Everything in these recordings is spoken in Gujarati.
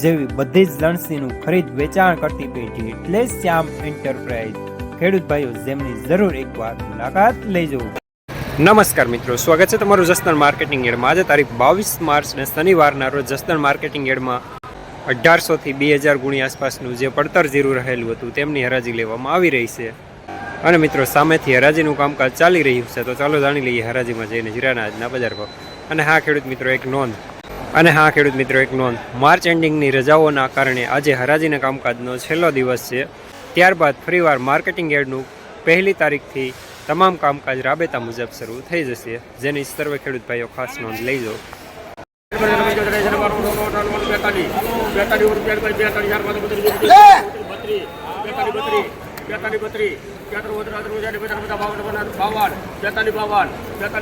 જેવી બધી જ લણસીનું ખરીદ વેચાણ કરતી પેઢી એટલે શ્યામ એન્ટરપ્રાઇઝ ખેડૂત ભાઈઓ, જેમની જરૂર એકવાર મુલાકાત લેજો. નમસ્કાર મિત્રો, સ્વાગત છે તમારું જસદણ માર્કેટિંગ એડમાં. આજે તારીખ બાવીસ માર્ચને શનિવારના રોજ જસદણ માર્કેટિંગ એડમાં અઢારસોથી બે હજાર ગુણી આસપાસનું જે પડતર જીરું રહેલું હતું, તેમની હરાજી લેવામાં આવી રહી છે. અને મિત્રો, સામેથી હરાજીનું કામકાજ ચાલી રહ્યું છે, તો ચાલો જાણી લઈએ હરાજીમાં જઈને જીરાના આજના બજાર ભાવ. અને હા, ખેડૂત મિત્રો, એક નોંધ. અને હા ખેડૂત મિત્રો એક નોંધ માર્ચ એન્ડિંગની રજાઓના કારણે આજે હરાજીના કામકાજનો છેલ્લો દિવસ છે ત્યારબાદ ફરીવાર માર્કેટિંગ યાર્ડનું પહેલી તારીખથી તમામ કામકાજ રાબેતા મુજબ શરૂ થઈ જશે જેની સર્વે ખેડૂત ભાઈઓ ખાસ નોંધ લઈ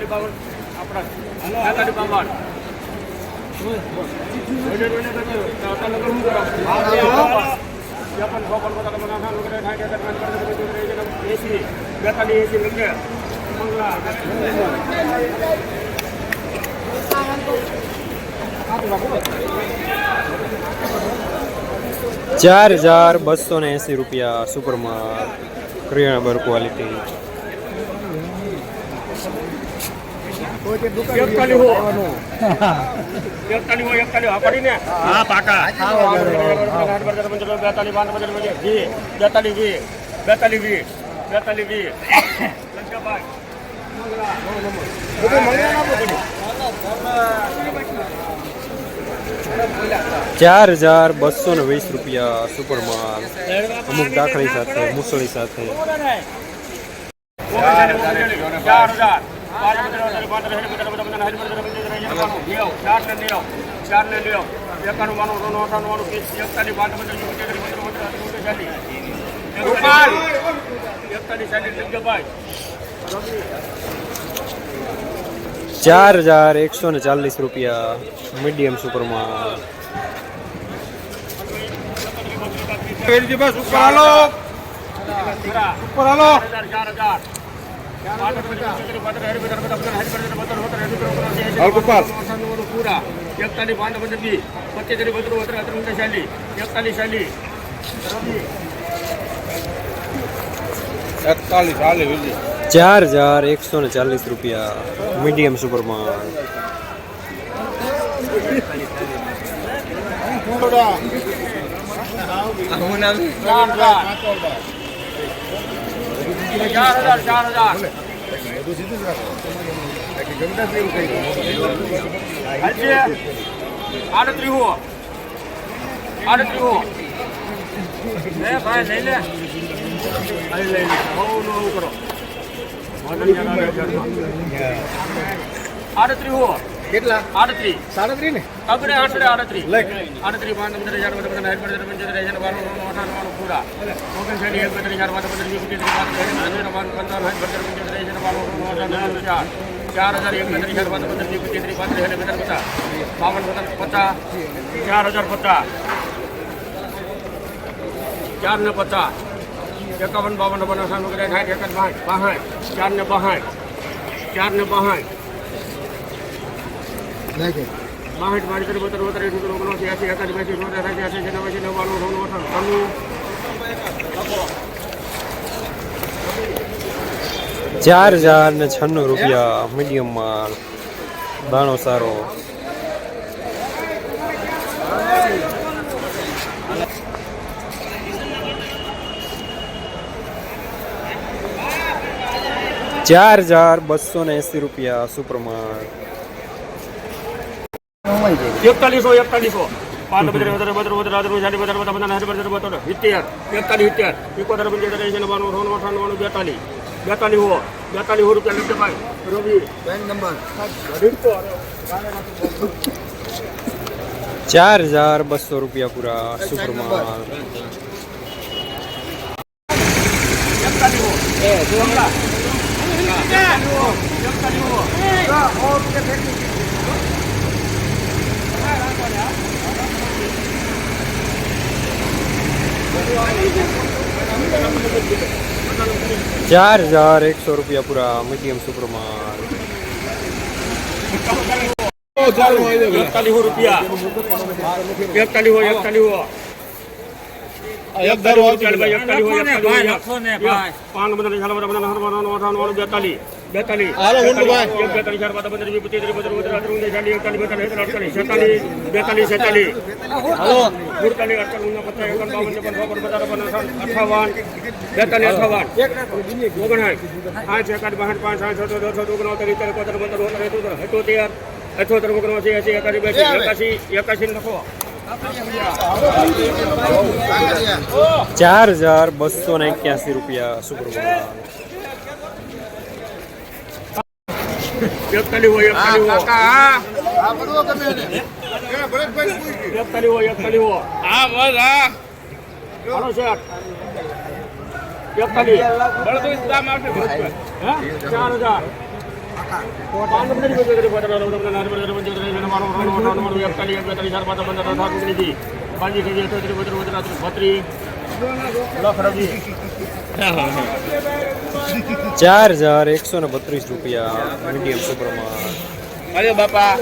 બાવન આપણા ચાર હજાર બસો ને એંસી રૂપિયા સુપરમાં કરિયાણા બર ક્વોલિટી એકતાલી હો એકતાલી હો એકતાલી હા પડીને હા પાકા બેતાલી બાર વી બેતાલી વી બેતાલી વી બેતાલી વી ચાર હજાર બસો ને વીસ રૂપિયા સુપરમાં અમુક દાખલી સાથે મુસળી સાથે. ચાર હજાર. ચાર હજાર એકસો ને ચાલીસ રૂપિયા મીડિયમ સુપરમાં. ઉપર હાલો. ઉપર ચાર હજાર પૂરા પાંચ પંદર બી પચીસ બધું અત્રે અત્રે ચાલી એકતાલીસ ચાલે ચાર હજાર એકસો ને ચાલીસ રૂપિયા મીડિયમ સુપરમાં ચાર હજાર ચાર હજાર ચાર હજાર હાલશે આડત્રી હો આડત્રી હો લે ભાઈ લઈ લે અહીં લઈ લે હો નો આવું કરો આડત્રી હો. કેટલા આડત્રી સાડત્રીસ ને અગડે આઠડે આડત્રી લખ. આડત્રી પાંચ પંદર હજાર બધા હાઈટ પંદર પંચોતેર હજાર બાર અઠાણું પૂરા ઓગણસાઠી એક પંદર હજાર પાંચ પંદર વીસ પચીસ પાંચ હજાર પંદર હાઈટ પંદર પંચોતેર હજાર બાર અઠાણું ચાર ચાર હજાર એક પંદર હજાર પાંચ પંદર વીસ પચીસ પાંચ હજાર પંદર પચાસ બાવન પચાસ પચાસ ચાર હજાર પચાસ ચાર ને પચાસ એકાવન બાવન બાવન અઠાણું કદાચ સાઠ એકદ બાઠ બાસઠ ચાર ને બાસઠ ચાર ને નાખે બાસઠ બાવીસ ત્રીસ બોતેર બોતેર એસી ઓગણસી એસી એકાસી બાસી એસી નેવાસી નવ્વાણું અઠાણું ચાર હજાર ને છન્નું રૂપિયા મીડિયમ માલ. દાણો સારો. ચાર હજાર બસો ને એંસી રૂપિયા સુપરમાં એકતાલીસો એકતાલીસો પાંચ બત્રીસ બત્રીસ બત્રીસ બત્રીસ રાત્રી સાડી બત્રીસ બધા બધા હજાર બત્રીસ બત્રીસ એકતાલીસ સિત્તેર એકોતેર પંચોતેર એસી નવ્વાણું સોનું બેતાલીસ બેતાલીસ બેતાલીસ હો રૂપિયા લખે ભાઈ રવિ બેંક નંબર ચાર હજાર બસો રૂપિયા પૂરા સુપરમાં ચાર હજાર એકસો રૂપિયા પૂરા મીડિયમ સુપરમાં એકતાલીસ રૂપિયા એકતાલીસ હોય એકતાલીસ એકતાલીસ એકતાલીસ હોય પાંચ બધા બેતાલીસ. બેતાલીસ ચાર પાંચ પંદર પચીસ બેતાલીસ છેતાલીસ બેતાલીસ છેતાલીસ. સુડતાલીસ અડતાલીસ ઉનપચાસ એકાવન બાવન ત્રેપન ચોપન પચાસ અઠાવન બેતાલીસ અઠાવન. ઓગણસાઠ. આઠ એકાદ બાસઠ પાંચ સાઠ છસો દસો ઓગણોતેર ઇત્તેર બોતેર બોતેર એકોતેર અઠોતેર અઠોતેર ઓગણસી એસી એકાસી બેસી એકાસી એકાસી લખો. ચાર હજાર બસો ને એક્યાસી રૂપિયા સુપરમાં એકતાલીસ હોય એકતાલીસ હોય એકતાલીસ હોય એકતાલીસ હોય હા બસ હા હાલો શેઠ એકતાલીસ બળદું દામ હે? બત્રીસ અઠાવન ઓગણપચાસ સાઠ પંચાવન ચાર હજાર એકસો ને બત્રીસ રૂપિયા મીડિયમ સુપરમાં. અરે બાપા.